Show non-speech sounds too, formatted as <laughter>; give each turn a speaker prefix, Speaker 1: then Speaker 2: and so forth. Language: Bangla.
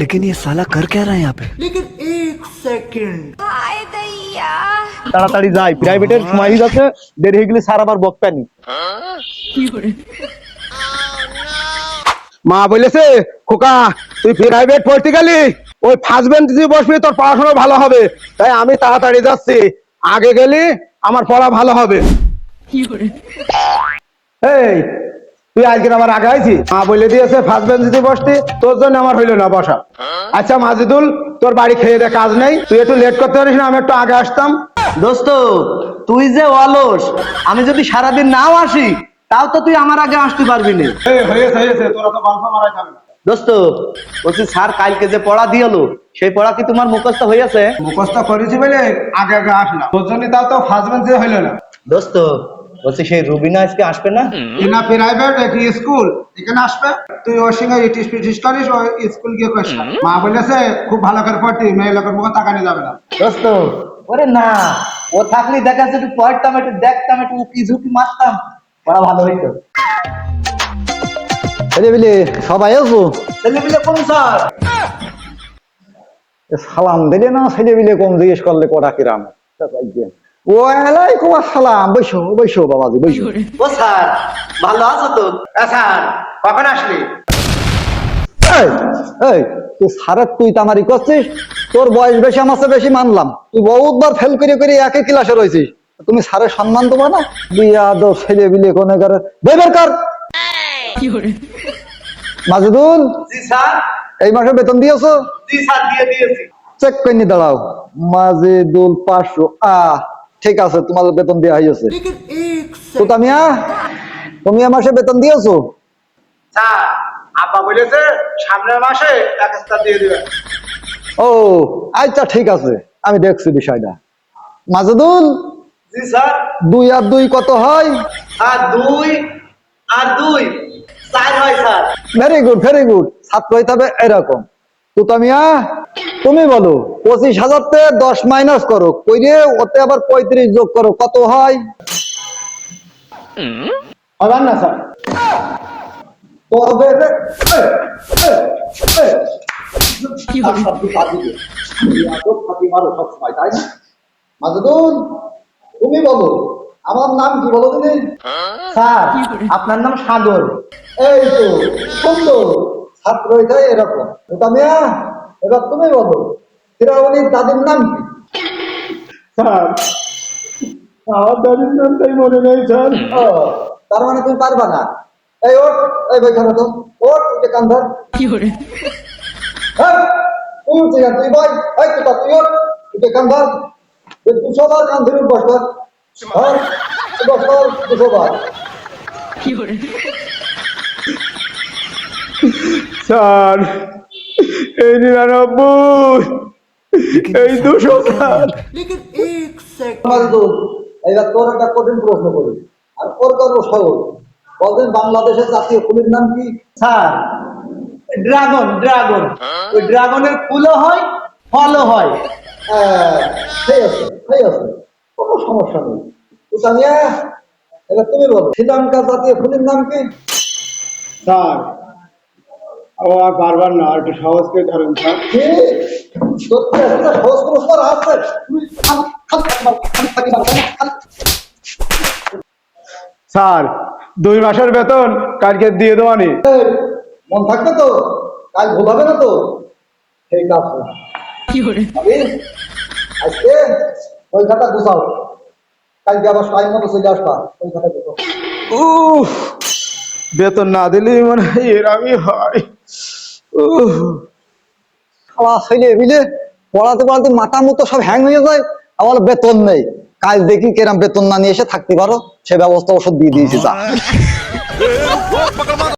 Speaker 1: लेकिन ये साला कर क्या रहा है यहाँ पे
Speaker 2: लेकिन एक सेकंड
Speaker 3: হায় দইয়া
Speaker 4: তাড়াতাড়ি যাই প্রাইভেটের সময় হয়ে যাচ্ছে দেরি হয়ে গেলে স্যার আবার বকতানি মা বলেছে খোকা তুই প্রাইভেট পড়তে গেলি ওই ফার্স্ট বেঞ্চ দিয়ে বসবি তোর পড়াশোনা ভালো হবে তাই আমি তাড়াতাড়ি যাচ্ছি আগে গেলি আমার পড়া ভালো হবে এই তুই আজকে আমার আগে আইছি মা বলে দিয়েছে ফার্স্ট বেঞ্চ দিয়ে বসতি তোর জন্য আমার হইল না বসা। আচ্ছা মাজিদুল তোর বাড়ি খেয়ে দে কাজ নেই। তুই একটু লেট করতে পারিস না আমি একটু আগে আসতাম।
Speaker 5: দোস্ত তুই যে অলস আমি যদি সারাদিন নাও আসি তাও তো তুই আমার আগে আসতে পারবি না। দোস্ত বলছি স্যার কালকে যে পড়া দিয়েলো সেই পড়া কি তোমার মুখস্থ হয়েছে?
Speaker 4: মুখস্থ করেছি বলে আগে আগে আসলাম। তোর জন্য তাও তো ফার্স্ট বেঞ্চে হইল না।
Speaker 5: দোস্ত বলছি সেই রুবিনা আজকে আসবে না?
Speaker 4: না প্রাইভেট একটি স্কুল? এখানে আসবে? তুই ওর সঙ্গে ইটিস পিটিস করিস ওই স্কুল গিয়ে করিস মা বলেছে খুব ভালো করে পড়তি মেয়ে লোকের মুখে তাকানি যাবে না।
Speaker 5: দোস্ত ওরে না ও থাকলে দেখা যাচ্ছে একটু পড়তাম একটু দেখতাম একটু উকি ঝুঁকি মারতাম। পড়া ভালো হইতো।
Speaker 4: ছেলে বিলে সবাই আছো?
Speaker 5: ছেলে মিলে কোন স্যার?
Speaker 4: সালাম দিলে না ছেলে বিলে কম জিজ্ঞেস করলে কটা কিরাম? ও আলাইকুম আসসালাম বৈশো বৈশো বাবাজি বৈশো
Speaker 5: ও স্যার ভালো আছো তো? স্যার কখন আসলি?
Speaker 4: এই এই তুই সারের তুই তামারি করছিস? তোর বয়স বেশি আমার চেয়ে বেশি মানলাম। তুই বহুতবার ফেল করে করে একই ক্লাসে রয়েছিস। তুমি সারের সম্মান দেবো না? বিয়া দো ছেলে বিলে কোনে করে? বের কর। মাজুদুল এই মাসে বেতন দিয়েছ?
Speaker 5: জি দিয়েছি।
Speaker 4: চেক করে নি দাঁড়াও। মাজেদুল পাঁচশো আ ঠিক আছে তোমার বেতন দেওয়া হয়েছে তো তামিয়া তুমি আমার সে বেতন দিয়েছ?
Speaker 5: আপা বলেছে সামনের মাসে দিয়ে
Speaker 4: ও আচ্ছা ঠিক আছে আমি দেখছি বিষয়টা। মাজেদুল দুই আর দুই কত হয়?
Speaker 5: আর দুই আর দুই হয় sir.
Speaker 4: Very good very good ছাত্র হইতে হবে এরকম তুতামিয়া তুমি বলো পঁচিশ হাজার তে দশ মাইনাস করো কইরে ওতে আবার পঁয়ত্রিশ যোগ করো কত হয়? না স্যার। তবে তুই না? মাজেদুল, তুমি বলো আমার নাম কি বলো তুমি?
Speaker 5: স্যার আপনার নাম সাগর।
Speaker 4: এই তো সুন্দর। ছাত্র এটাই এরকম। ওটা মিয়া এবার তুমি বলো ফিরাউনির দাদির নাম কি? স্যার আমার দাদির নামটাই মনে নেই স্যার। তার মানে তুমি পারবা না। এই ওট এই বইখানে তো। ওট উঠে কান ধর। হ্যাঁ তুই তুই বই এই তো তুই ওট উঠে কান ধর। এই দুশো বার কান ধরে বস কর হ্যাঁ বস কর দুশো বার স্যার এই নিরানব্বই এই দুশো এবার কঠিন প্রশ্ন করি। আর ওর সহজ বলতেন বাংলাদেশের জাতীয় ফুলের নাম কি?
Speaker 5: Sir dragon dragon. ওই ড্রাগনের ফুলও হয় ফলও হয়।
Speaker 4: কোনো সমস্যা নেই। তুমি বল শ্রীলঙ্কা জাতীয় ফুলের নাম কি?
Speaker 6: স্যার ও আর পারবার না একটু সহজ করে ধরেন স্যার। দুই মাসের বেতন কালকে দিয়ে দেওয়ানি
Speaker 4: মন থাকবে তো? কাজ ভুল হবে না তো? ঠিক আছে। আজকে ওই খাতা গুছাও কালকে আবার টাইম মতো চলে আসবা ওই খাতা গুছাও
Speaker 6: উহ বেতন না দিলে মনে হয় এরমই হয়।
Speaker 4: ছেলে মিলে পড়াতে পড়াতে মাথা মতো সব হ্যাং হয়ে যায় আবার বেতন নেই। কাজ দেখি কেরাম বেতন না নিয়ে এসে থাকতে পারো সে ব্যবস্থা ওষুধ দিয়ে দিয়েছি যা। <laughs>